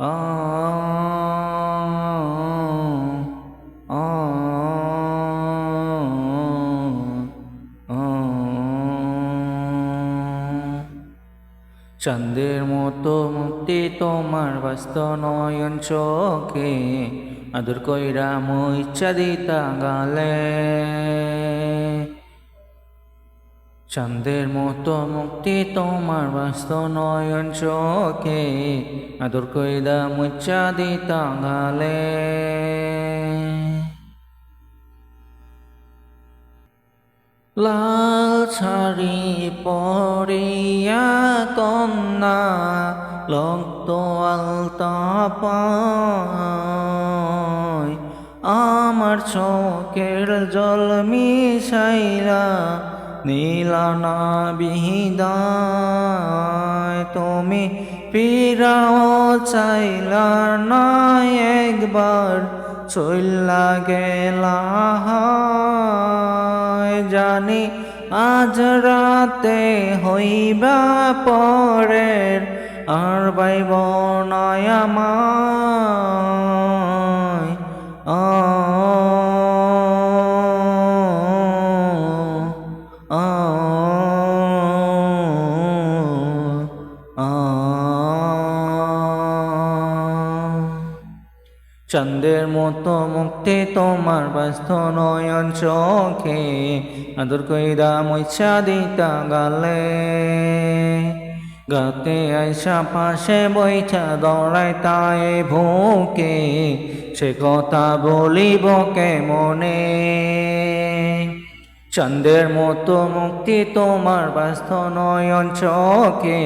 চাঁদের মতো মুক্তি তোমার বাস্ত নয়ন চোখে। আদর কইরা মুইচ্ছা দিতা গালে। চাঁদের মতো মুক্তি তোমার বাস্ত নয়ন চোখে। আদর কইরা মুচ্ছা দিতা গালে লাল ছাড়ি পরিয়া কন্যা লক্ত আলতা পায়। আমার চোখের জল মিশাইলা নীলানা বিহিদায় তুমি পিরাও চাইলা না একবার, চইলা গেলা জানি আজ রাতে হইবা পরের, আর বাইব নয় আমায় চন্দ্রের মতো মুক্তি তোমার ব্যস্ত নয়ন চোখে। আদর কইরা মৈছা দিতা গালে। গাতে আইসা পাশে বৈঠা দৌড়াই তাই ভোকে। সে কথা বলিব কে মনে চন্দ্রের মতো মুক্তি তোমার ব্যস্ত নয়ন চোখে।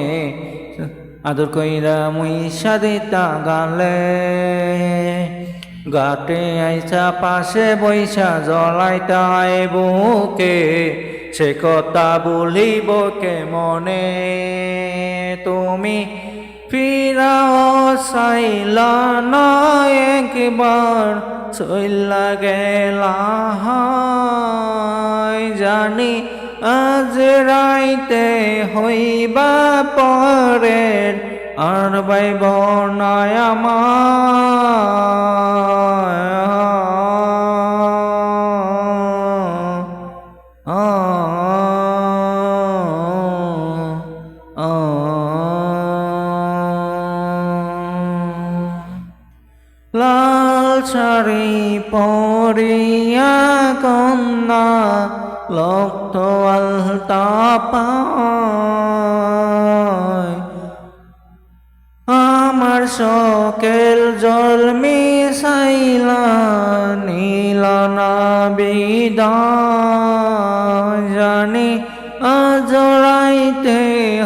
আদর কইরা মুই সাদিতা গালে গাটে আইসা পাশে বৈশা জলাই তাই বুকে, সে কথা বলিব কে মনে তুমি ফিরাও সাইলা না একবার, চইলা গেলা জানি আজ রাইতে হইবা পরের আর বাইব নয় লাল শাড়ি পরিয়া কন্যা লক্ত আলতা পায়। আমার শকেল জল মিশাইলা নীলনা বিদায়। জানি আজরাইতে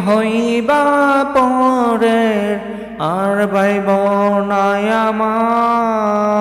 হইবা পরে আর বাইব আমার।